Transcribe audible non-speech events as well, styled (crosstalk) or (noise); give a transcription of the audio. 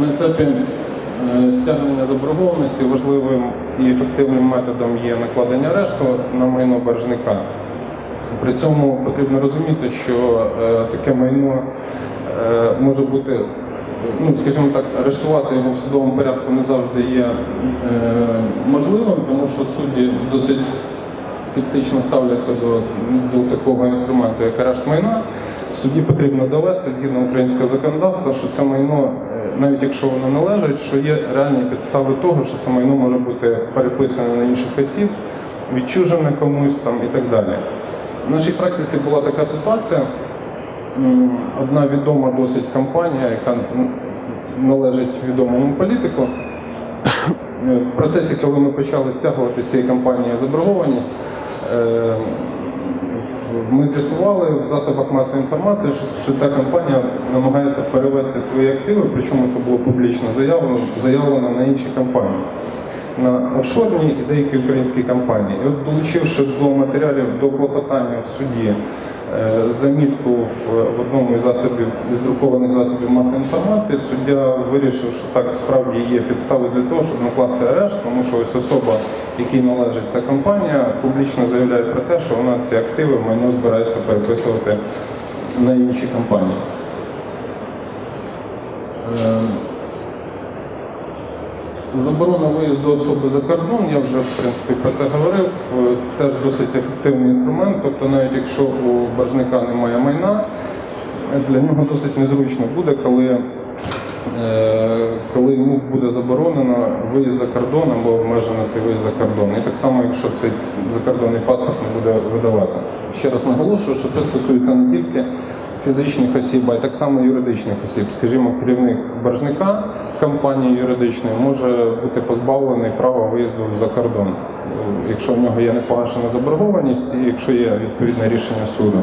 На етапі е, стягнення заборгованості важливим і ефективним методом є накладення арешту на майно боржника. При цьому потрібно розуміти, що е, таке майно е, може бути, ну скажімо так, арештувати його в судовому порядку не завжди є можливим, тому що судді досить скептично ставляться до, до такого інструменту, як арешт майна. Судді потрібно довести згідно українського законодавства, що це майно, е, навіть якщо воно належить, що є реальні підстави того, що це майно може бути переписане на інших осіб, відчужене комусь там і так далі. В нашій практиці була така ситуація. Одна відома досить компанія, яка належить відомому політику. (coughs) Е, В процесі, коли ми почали стягувати з цієї компанії заборгованість, ми з'ясували в засобах масової інформації, що, ця компанія намагається перевести свої активи, причому це було публічно заявлено, заявлено на інші компанії, на офшорні і деякі українські компанії. І от долучивши до матеріалів до клопотання в суді е, замітку в одному із засобів із друкованих засобів масової інформації, суддя вирішив, що так справді є підстави для того, щоб накласти арешт, тому що ось особа, якій належить ця компанія, публічно заявляє про те, що вона ці активи майно збирається переписувати на інші компанії. Е, Заборона виїзду особи за кордон, я вже в принципі про це говорив. е, Теж досить ефективний інструмент. Тобто, навіть якщо у боржника немає майна, для нього досить незручно буде, коли, е, коли йому буде заборонено виїзд за кордон або обмежено цей виїзд за кордон. І так само, якщо цей закордонний паспорт не буде видаватися. Ще раз наголошую, що це стосується не тільки фізичних осіб, а й так само юридичних осіб. Скажімо, керівник боржника компанії юридичної може бути позбавлений права виїзду за кордон, якщо в нього є непогашена заборгованість і якщо є відповідне рішення суду.